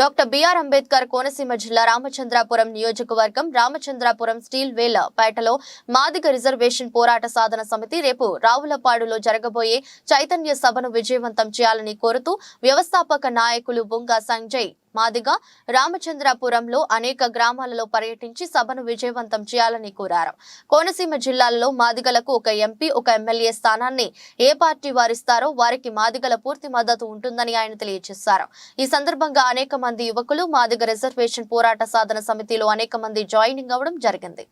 Doctor BR Ambedkar Konaseema జిల్లా రామచంద్రాపురం నియోజకవర్గం Ramachandrapuram steel వేల పేటలో మాదిగ రిజర్వేషన్ పోరాట సాధన సమితి రేపు రావులపాడులో జరగబోయే చైతన్య సభను విజయవంతం చేయాలని కోరుతూ వ్యవస్థాపక నాయకులు బుంగా సంజయ్ మాదిగ రామచంద్రాపురంలో అనేక గ్రామాలలో పర్యటించి సభను విజయవంతం చేయాలని కోరారు. కోనసీమ జిల్లాలలో మాదిగలకు ఒక ఎంపీ ఒక ఎమ్మెల్యే స్థానాన్ని ఏ పార్టీ వారిస్తారో వారికి మాదిగల పూర్తి మద్దతు ఉంటుందని ఆయన తెలియజేశారు. ఈ సందర్భంగా అనేక మంది యువకులు మాదిగ రిజర్వేషన్ పోరాట సాధన సమితిలో అనేక మంది జాయినింగ్ అవ్వడం జరిగింది.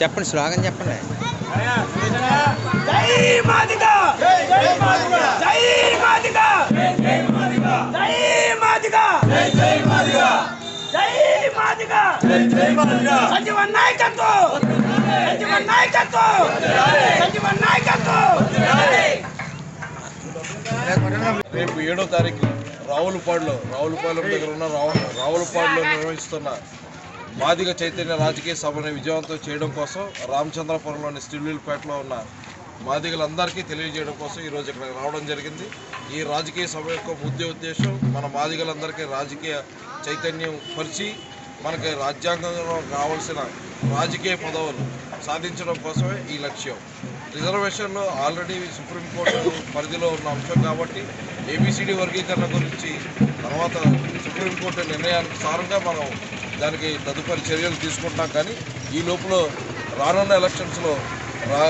Siapa silakan siapa nih? Eh. Jai Madika! Jai Madika! Jai Madika! Jai Madika! Jai Madika! Jai Madika! Jai Madika! Jai Madika! Jai Madika! Jai Madika! Jai Madika! Sanjeevan నాయకత్వం! నాయకత్వం! రేపు ఏడో తారీఖు రావులపాడులో రావులపాలెం దగ్గర ఉన్న రావు రావులపాడులో నిర్వహిస్తున్న మాదిగ చైతన్య రాజకీయ సభను విజయవంతం చేయడం కోసం రామచంద్రపురంలోని స్టిల్విల్పేటలో ఉన్న మాదిగలందరికీ తెలియజేయడం కోసం ఈరోజు ఇక్కడ రావడం జరిగింది. ఈ రాజకీయ సభ యొక్క ముఖ్య ఉద్దేశం మన మాదిగలందరికీ రాజకీయ చైతన్యం పరిచి మనకి రాజ్యాంగంలో కావలసిన రాజకీయ పదవులు సాధించడం కోసమే ఈ లక్ష్యం. రిజర్వేషన్లో ఆల్రెడీ సుప్రీంకోర్టు పరిధిలో ఉన్న అంశం కాబట్టి ఏబిసిడి వర్గీకరణ గురించి తర్వాత సుప్రీంకోర్టు నిర్ణయానికి సారంగా మనం దానికి తదుపరి చర్యలు తీసుకుంటాం. కానీ ఈ లోపల రానున్న ఎలక్షన్స్లో రా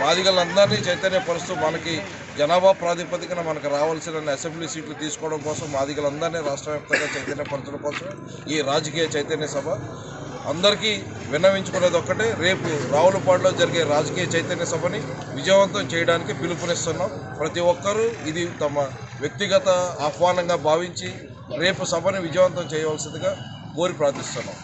మాదిగలందరినీ చైతన్యపరుస్తూ మనకి జనాభా ప్రాతిపదికన మనకు రావాల్సిన అసెంబ్లీ సీట్లు తీసుకోవడం కోసం మాదిగలందరినీ రాష్ట్ర వ్యాప్తంగా చైతన్యపరచడం కోసం ఈ రాజకీయ చైతన్య సభ. అందరికీ విన్నవించుకునేది ఒక్కటే. రేపు రావులపాడులో జరిగే రాజకీయ చైతన్య సభని విజయవంతం చేయడానికి పిలుపునిస్తున్నాం. ప్రతి ఒక్కరూ ఇది తమ వ్యక్తిగత ఆహ్వానంగా భావించి రేపు సభని విజయవంతం చేయవలసిందిగా కోరి ప్రార్థిస్తున్నాం.